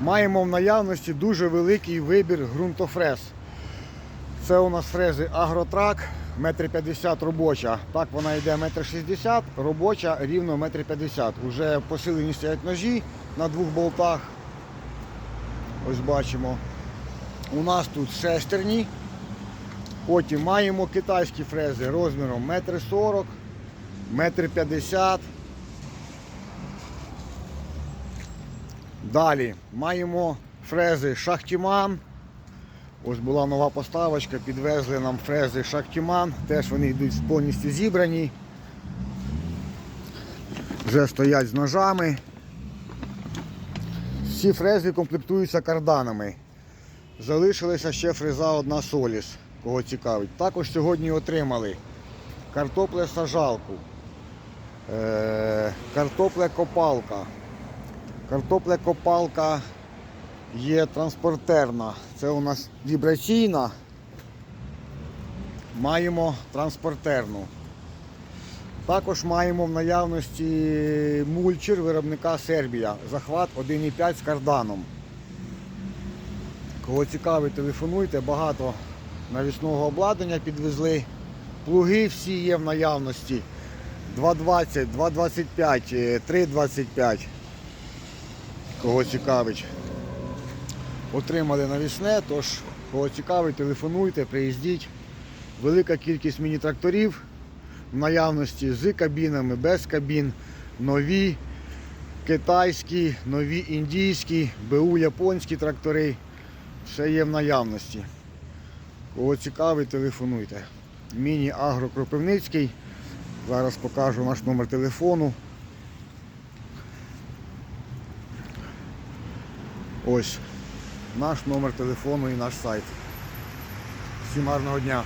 Маємо в наявності дуже великий вибір ґрунтофрез. Це у нас фрези Агротрак, 1,50 м робоча. Так вона йде 1,60 м, робоча рівно 1,50 м. Уже посилені стоять ножі на двох болтах. Ось бачимо. У нас тут шестерні. Потім маємо китайські фрези розміром 1,40 м, 1,50 м. Далі маємо фрези Шахтіман. Ось була нова поставочка, підвезли нам фрези Шахтіман. Теж вони йдуть повністю зібрані. Вже стоять з ножами. Всі фрези комплектуються карданами. Залишилася ще фреза одна Соліс, кого цікавить. Також сьогодні отримали картоплесажалку, е, картоплекопалка. Картоплекопалка є транспортерна. Це у нас вібраційна. Маємо транспортерну. Також маємо в наявності мульчер виробника Сербія. Захват 1,5 з карданом. Кого цікавить, телефонуйте, багато навісного обладнання підвезли. Плуги всі є в наявності. 2,20, 2,25, е, 3,25. Кого цікавить. Отримали навісне, тож кого цікавить, телефонуйте, приїздіть. Велика кількість міні-тракторів в наявності з кабінами, без кабін, нові, китайські, нові індійські, БУ японські трактори. Все є в наявності. Кого цікавить, телефонуйте. Міні-агро Кропивницький. Зараз покажу наш номер телефону. Ось наш номер телефону і наш сайт. Всім гарного дня!